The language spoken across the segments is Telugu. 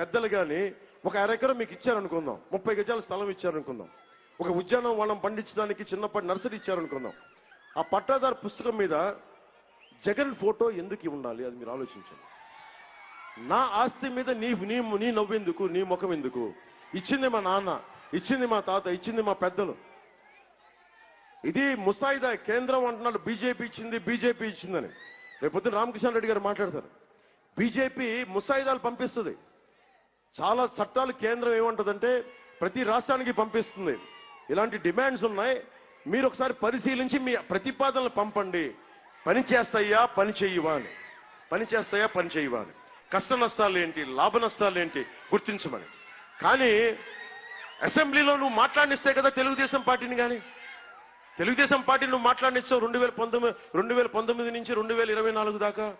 పెద్దలు కానీ ఒక అరెకరం మీకు ఇచ్చారనుకుందాం. ముప్పై గజాల స్థలం ఇచ్చారనుకుందాం. ఒక ఉద్యానవనం పండించడానికి చిన్నప్పటి నర్సరీ ఇచ్చారనుకుందాం. ఆ పట్టాదారు పుస్తకం మీద జగన్ ఫోటో ఎందుకు ఉండాలి అది మీరు ఆలోచించండి. నా ఆస్తి మీద నీ నీ నీ నవ్వెందుకు నీ ముఖం ఎందుకు? ఇచ్చింది మా నాన్న ఇచ్చింది మా తాత ఇచ్చింది మా పెద్దలు. ఇది ముసాయిదా కేంద్రం అంటున్నాడు బీజేపీ ఇచ్చింది బీజేపీ ఇచ్చిందని. రేపొద్దున రామకృష్ణ రెడ్డి గారు మాట్లాడతారు. బీజేపీ ముసాయిదాలు పంపిస్తుంది. చాలా చట్టాలు కేంద్రం ఏమంటుందంటే ప్రతి రాష్ట్రానికి పంపిస్తుంది. ఇలాంటి డిమాండ్స్ ఉన్నాయి. మీరు ఒకసారి పరిశీలించి మీ ప్రతిపాదనలు పంపండి. పని చేస్తాయా పని చెయ్యవా అని. పని చేస్తాయా పని చెయ్యవా అని. కష్ట నష్టాలు ఏంటి లాభ నష్టాలు ఏంటి గుర్తించమని. కానీ అసెంబ్లీలో నువ్వు మాట్లాడిస్తే కదా తెలుగుదేశం పార్టీని కానీ తెలుగుదేశం పార్టీ నువ్వు మాట్లాడినిచ్చావు రెండు వేల పంతొమ్మిది రెండు వేల పంతొమ్మిది నుంచి రెండు వేల ఇరవై నాలుగు దాకా.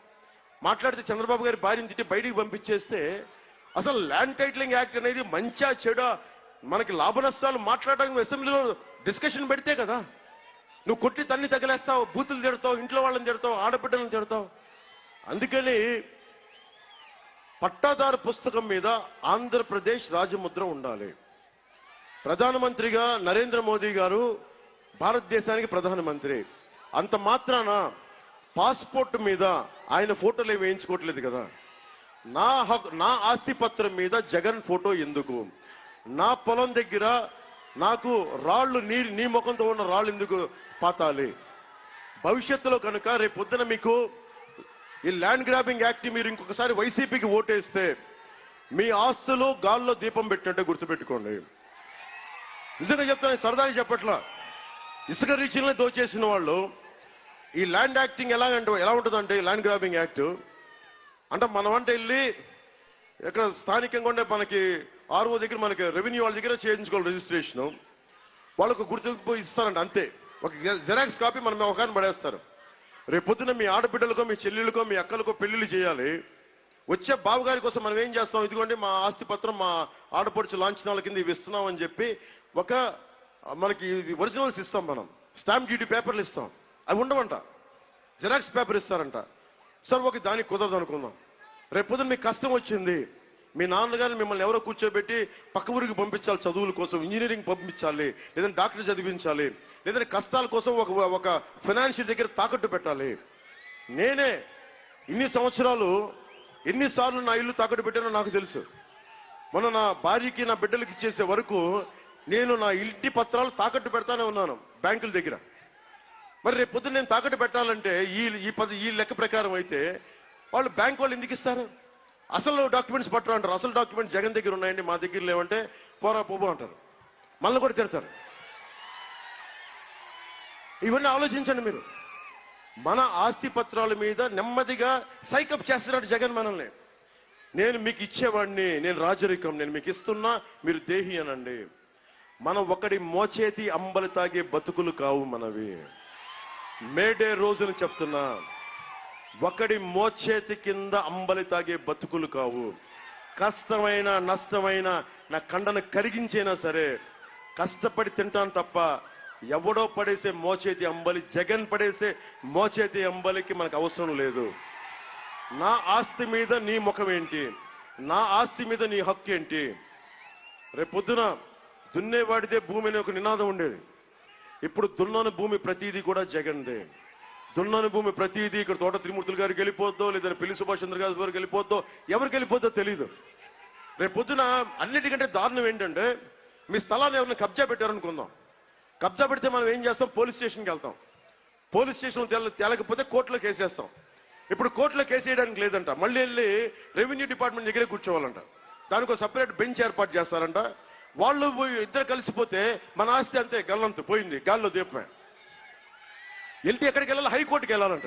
మాట్లాడితే చంద్రబాబు గారి భార్యని తిట్టి బయటికి పంపించేస్తే అసలు ల్యాండ్ టైటిలింగ్ యాక్ట్ అనేది మంచా చెడా? మనకి లాభ నష్టాలు మాట్లాడడానికి అసెంబ్లీలో డిస్కషన్ పెడితే కదా. నువ్వు కొట్టి తన్ని తగిలేస్తావు బూతులు తిడతావు ఇంట్లో వాళ్ళని తిడతావు ఆడబిడ్డలను తిడతావు. అందుకని పట్టాదారు పుస్తకం మీద ఆంధ్రప్రదేశ్ రాజముద్ర ఉండాలి. ప్రధానమంత్రిగా నరేంద్ర మోదీ గారు భారతదేశానికి ప్రధానమంత్రి. అంత మాత్రాన పాస్పోర్ట్ మీద ఆయన ఫోటోలు ఏమి వేయించుకోవట్లేదు కదా. నా హక్ నా ఆస్తి పత్రం మీద జగన్ ఫోటో ఎందుకు? నా పొలం దగ్గర నాకు రాళ్ళు నీరు నీ ముఖంతో ఉన్న రాళ్ళు ఎందుకు పాతాలి? భవిష్యత్తులో కనుక రేపు పొద్దున మీకు ఈ ల్యాండ్ గ్రాబింగ్ యాక్ట్ మీరు ఇంకొకసారి వైసీపీకి ఓటేస్తే మీ ఆస్తులు గాల్లో దీపం పెట్టినట్టే గుర్తుపెట్టుకోండి. నిజంగా చెప్తాను సరదాగా చెప్పట్లా. ఇసుక రీచ్లనే దోచేసిన వాళ్ళు ఈ ల్యాండ్ యాక్టింగ్ ఎలా అంటే ఎలా ఉంటుందంటే ఈ ల్యాండ్ గ్రాబింగ్ యాక్ట్ అంటే మనం అంటే వెళ్ళి ఇక్కడ స్థానికంగా ఉండే మనకి ఆర్ఓ దగ్గర మనకి రెవెన్యూ వాళ్ళ దగ్గర చేయించుకోవాలి రిజిస్ట్రేషన్. వాళ్ళకు గుర్తింపు ఇస్తారంట అంతే. ఒక జెరాక్స్ కాపీ మనం ఒకరిని పడేస్తారు. రేపు పొద్దున మీ ఆడబిడ్డలకో మీ చెల్లెళ్ళకో మీ అక్కలకో పెళ్ళిళ్ళు చేయాలి. వచ్చే బావగారి కోసం మనం ఏం చేస్తాం? ఇదిగోండి మా ఆస్తి పత్రం మా ఆడపడుచు లాంఛనాల కింద ఇవి ఇస్తున్నాం అని చెప్పి ఒక మనకి ఇది ఒరిజినల్స్ ఇస్తాం మనం. స్టాంప్ డ్యూటీ పేపర్లు ఇస్తాం. అవి ఉండవంట. జిరాక్స్ పేపర్ ఇస్తారంట. సార్ ఒక దానికి కుదరదు అనుకుందాం. రేపు పొద్దున మీకు కష్టం వచ్చింది. మీ నాన్నగారిని మిమ్మల్ని ఎవరో కూర్చోబెట్టి పక్క ఊరికి పంపించాలి చదువుల కోసం ఇంజనీరింగ్ పంపించాలి లేదంటే డాక్టర్ చదివించాలి లేదంటే కష్టాల కోసం ఒక ఒక ఫైనాన్షియల్ దగ్గర తాకట్టు పెట్టాలి. నేనే ఇన్ని సంవత్సరాలు ఎన్నిసార్లు నా ఇల్లు తాకట్టు పెట్టానో నాకు తెలుసు. మొన్న నా భార్యకి నా బిడ్డలకి ఇచ్చేసే వరకు నేను నా ఇంటి పత్రాలు తాకట్టు పెడతానే ఉన్నాను బ్యాంకుల దగ్గర. మరి రేపు పొద్దున్న నేను తాకట్టు పెట్టాలంటే ఈ ఈ పది ఈ లెక్క ప్రకారం అయితే వాళ్ళు బ్యాంక్ వాళ్ళు ఎందుకు ఇస్తారు? అసలు డాక్యుమెంట్స్ పట్టరు అంటారు. అసలు డాక్యుమెంట్స్ జగన్ దగ్గర ఉన్నాయండి మా దగ్గర లేవంటే పోరా పోబో అంటారు. మళ్ళీ కూడా తిడతారు. ఇవన్నీ ఆలోచించండి మీరు. మన ఆస్తి పత్రాల మీద నెమ్మదిగా సైకప్ చేస్తున్నాడు జగన్ మనల్ని. నేను మీకు ఇచ్చేవాడిని నేను రాజరికం నేను మీకు ఇస్తున్నా మీరు దేహి అనండి. మనం ఒకడి మోచేతి అంబలి తాగే బతుకులు కావు మనవి. మేడే రోజున చెప్తున్నా ఒకడి మోచేతి కింద అంబలి తాగే బతుకులు కావు. కష్టమైన నష్టమైన నా కండను కరిగించైనా సరే కష్టపడి తింటాను తప్ప ఎవడో పడేసే మోచేతి అంబలి జగన్ పడేసే మోచేతి అంబలికి మనకు అవసరం లేదు. నా ఆస్తి మీద నీ ముఖం ఏంటి నా ఆస్తి మీద నీ హక్కు ఏంటి రేపొద్దున దున్నేవాడిదే భూమి అనే ఒక నినాదం ఉండేది. ఇప్పుడు దున్నని భూమి ప్రతిదీ కూడా జగన్దే. దున్నని భూమి ప్రతిదీ ఇక్కడ తోట త్రిమూర్తులు గారికి వెళ్ళిపోద్దో లేదా పిల్లి సుభాష్ చంద్ర గారి గారికి వెళ్ళిపోద్దో ఎవరికి వెళ్ళిపోద్దో తెలియదు రేపు పొద్దున అన్నిటికంటే దారుణం ఏంటంటే మీ స్థలాన్ని ఎవరిని కబ్జా పెట్టారనుకుందాం. కబ్జా పెడితే మనం ఏం చేస్తాం? పోలీస్ స్టేషన్కి వెళ్తాం. పోలీస్ స్టేషన్ తెల తేలకపోతే కోర్టులో కేసేస్తాం. ఇప్పుడు కోర్టులో కేసేయడానికి లేదంట. మళ్ళీ వెళ్ళి రెవెన్యూ డిపార్ట్మెంట్ దగ్గరే కూర్చోవాలంట. దానికి ఒక సపరేట్ బెంచ్ ఏర్పాటు చేస్తారంట. వాళ్ళు పోయి ఇద్దరు కలిసిపోతే మన ఆస్తి అంతే గల్లంత పోయింది గాల్లో దీపమే. వెళ్తే ఎక్కడికి వెళ్ళాలి? హైకోర్టుకి వెళ్ళాలంట.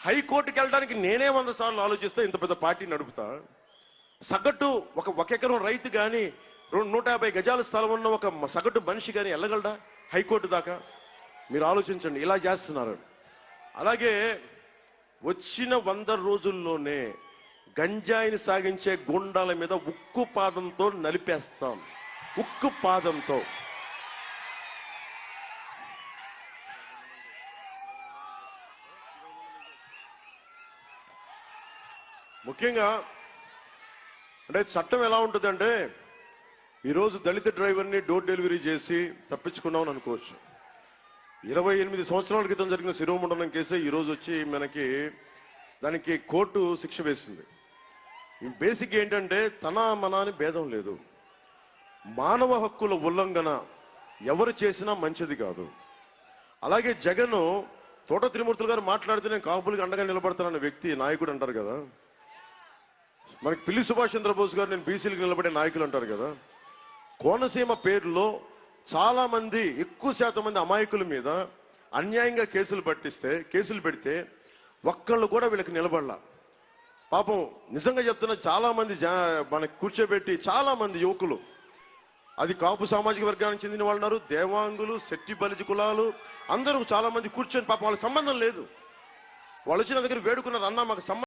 హైకోర్టుకి వెళ్ళడానికి నేనే వంద సార్లు ఆలోచిస్తే ఇంత పెద్ద పార్టీ నడుపుతా. సగటు ఒక ఒక ఎకరం రైతు కానీ రెండు నూట యాభై గజాల స్థలం ఉన్న ఒక సగటు మనిషి కానీ వెళ్ళగలడా? హైకోర్టు దాకా? మీరు ఆలోచించండి ఇలా చేస్తున్నారు. అలాగే వచ్చిన వంద రోజుల్లోనే గంజాయిని సాగించే గుండాల మీద ఉక్కు పాదంతో నలిపేస్తాం. ఉక్కు పాదంతో. ముఖ్యంగా అంటే చట్టం ఎలా ఉంటుందంటే ఈరోజు దళిత డ్రైవర్ని డోర్ డెలివరీ చేసి తప్పించుకున్నామని అనుకోవచ్చు. ఇరవై ఎనిమిది సంవత్సరాల క్రితం జరిగిన శిరోమండలం కేసు ఈరోజు వచ్చి మనకి దానికి కోర్టు శిక్ష వేసింది. ఈ బేసిక్ ఏంటంటే తన మన అని భేదం లేదు. మానవ హక్కుల ఉల్లంఘన ఎవరు చేసినా మంచిది కాదు. అలాగే జగన్ తోట త్రిమూర్తులు గారు మాట్లాడితే నేను కాపులకి అండగా నిలబడతానన్న వ్యక్తి నాయకుడు అంటారు కదా. మనకి పిల్లి సుభాష్ చంద్రబోస్ గారు నేను బీసీలకు నిలబడే నాయకులు అంటారు కదా. కోనసీమ పేరులో చాలా మంది ఎక్కువ శాతం మంది అమాయకుల మీద అన్యాయంగా కేసులు పట్టిస్తే కేసులు పెడితే ఒక్కళ్ళు కూడా వీళ్ళకి నిలబడలా. పాపం నిజంగా చెప్తున్న చాలా మంది జా- మనకి కూర్చోబెట్టి చాలా మంది యువకులు అది కాపు సామాజిక వర్గానికి చెందిన వాళ్ళు ఉన్నారు. దేవాంగులు శెట్టి బలిజి కులాలు అందరూ చాలా మంది కూర్చొని పాపం వాళ్ళకి సంబంధం లేదు. వాళ్ళు వచ్చిన దగ్గర వేడుకున్నారు. అన్న మాకు